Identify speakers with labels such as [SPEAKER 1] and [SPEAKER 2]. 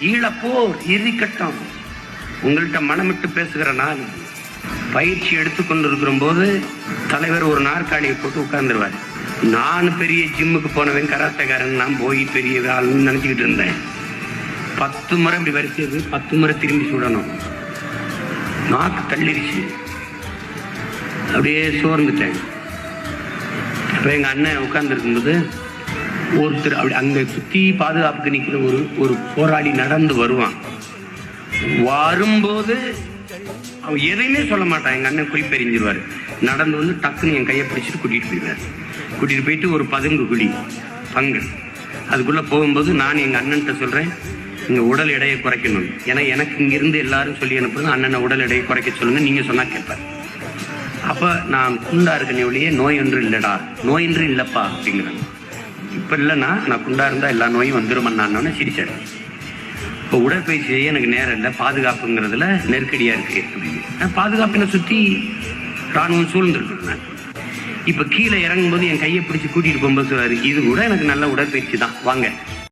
[SPEAKER 1] ஈழப்போர் இறுதிக்கட்டம் உங்கள்கிட்ட மனமிட்டு பேசுகிற நான் பயிற்சி எடுத்துக்கொண்டிருக்கிற போது தலைவர் ஒரு நாற்காலியை போட்டு உட்கார்ந்துருவார். நான் பெரிய ஜிம்முக்கு போனவன் கராத்தக்காரன் நான் போய் பெரிய ஆளுன்னு நினச்சிக்கிட்டு இருந்தேன். பத்து முறை இப்படி வரிசையது பத்து முறை திரும்பி சுடணும். நாக்கு தள்ளிருச்சு. அப்படியே சோர்ந்துட்டேன். அப்போ எங்கள் அண்ணன் உட்கார்ந்துருக்கும்போது ஒருத்தர் அப்படி அங்கே சுற்றி பாதுகாப்புக்கு நிற்கிற ஒரு ஒரு போராளி நடந்து வருவான். வரும்போது அவன் எதையுமே சொல்ல மாட்டான். எங்கள் அண்ணன் குறிப்பெறிஞ்சிருவார். நடந்து வந்து டக்குன்னு என் கையை பிடிச்சிட்டு கூட்டிகிட்டு போயிடுவார். கூட்டிகிட்டு போயிட்டு ஒரு பதுங்கு குழி பங்கு. அதுக்குள்ளே போகும்போது நான் எங்கள் அண்ணன்ட்ட சொல்கிறேன் இங்கே உடல் எடையை குறைக்கணும். ஏன்னா எனக்கு இங்கிருந்து எல்லாரும் சொல்லி அனுப்புறது அண்ணனை உடல் எடையை குறைக்க சொல்லுங்கள் நீங்கள் சொன்னால் கேட்பார். அப்போ நான் குண்டா இருக்கனே ஒழிய நோய் ஒன்று இல்லைடா நோய் ஒன்று இல்லைப்பா அப்படிங்கிறாங்க. இப்போ இல்லைன்னா நான் குண்டாக இருந்தால் எல்லா நோயும் வந்துருமன்னான்னு சிரிச்சார். இப்போ உடற்பயிற்சி செய்ய எனக்கு நேரம் இல்லை பாதுகாப்புங்கிறதுல நெருக்கடியாக இருக்குது அப்படின்னு. பாதுகாப்பினை சுற்றி ராணுவம் சூழ்ந்துருக்கு நான் இப்போ கீழே இறங்கும்போது என் கையை பிடிச்சி கூட்டிகிட்டு போகும்போது சொல்லுவார் இது கூட எனக்கு நல்ல உடற்பயிற்சி தான் வாங்க.